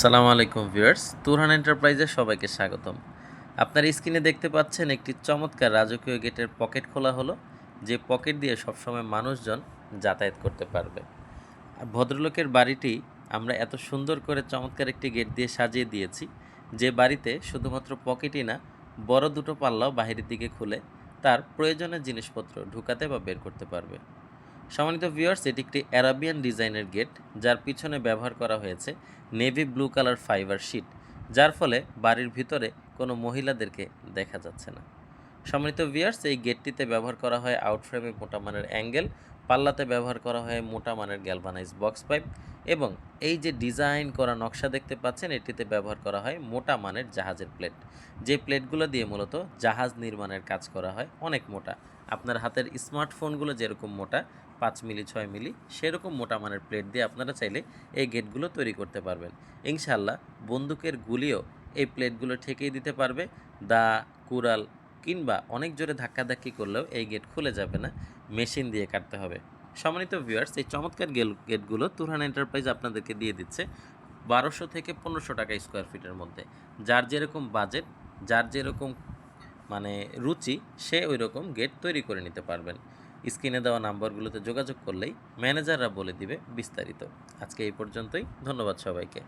সালাম আলাইকুম ভিউয়ার্স, তুরহান এন্টারপ্রাইজে সবাইকে স্বাগতম। আপনার স্ক্রিনে দেখতে পাচ্ছেন একটি চমৎকার রাজকীয় গেটের পকেট খোলা হলো, যে পকেট দিয়ে সবসময় মানুষজন যাতায়াত করতে পারবে। আর ভদ্রলোকের বাড়িটি আমরা এত সুন্দর করে চমৎকার একটি গেট দিয়ে সাজিয়ে দিয়েছি, যে বাড়িতে শুধুমাত্র পকেটই না, বড় দুটো পাল্লাও বাহিরের দিকে খুলে তার প্রয়োজনীয় জিনিসপত্র ঢুকাতে বা বের করতে পারবে। সম্মানিত ভিউয়ার্স এটি একটি অ্যারাবিয়ান ডিজাইনের গেট যার পিছনে ব্যবহার করা হয়েছে navy blue colour fibre sheet যার ফলে বাড়ির ভিতরে কোনো মহিলাদেরকে দেখা যাচ্ছে না। সম্মানিত ভিউয়ার্স এই গেটটিতে ব্যবহার করা হয় আউটফ্রেমে মোটা মানের অ্যাঙ্গেল পাল্লাতে ব্যবহার করা হয় মোটা মানের গ্যালভানাইজ বক্স পাইপ এবং এই যে ডিজাইন করা নকশা দেখতে পাচ্ছেন, এটিতে ব্যবহার করা হয় মোটা মানের জাহাজের প্লেট যে প্লেটগুলো দিয়ে মূলত জাহাজ নির্মাণের কাজ করা হয় অনেক মোটা। আপনার হাতের স্মার্টফোনগুলো যেরকম মোটা, পাঁচ মিলি, ছয় মিলি, সেরকম মোটা মানের প্লেট দিয়ে আপনারা চাইলে এই গেটগুলো তৈরি করতে পারবেন। ইনশাল্লাহ বন্দুকের গুলিও এই প্লেটগুলো ঠেকিয়ে দিতে পারবে। দা, কুড়াল কিংবা অনেক জোরে ধাক্কাধাক্কি করলেও এই গেট খুলে যাবে না মেশিন দিয়ে কাটতে হবে। সম্মানিত ভিউয়ার্স এই চমৎকার গেল গেটগুলো তুরহান এন্টারপ্রাইজ আপনাদেরকে দিয়ে দিচ্ছে বারোশো থেকে পনেরোশো টাকা স্কোয়ার ফিটের মধ্যে। যার যেরকম বাজেট যার যেরকম মানে রুচি, সে ওই রকম গেট তৈরি করে নিতে পারবেন। স্ক্রিনে দেওয়া নাম্বারগুলোতে যোগাযোগ করলেই ম্যানেজাররা বলে দিবে বিস্তারিত। আজকে এই পর্যন্তই, ধন্যবাদ সবাইকে।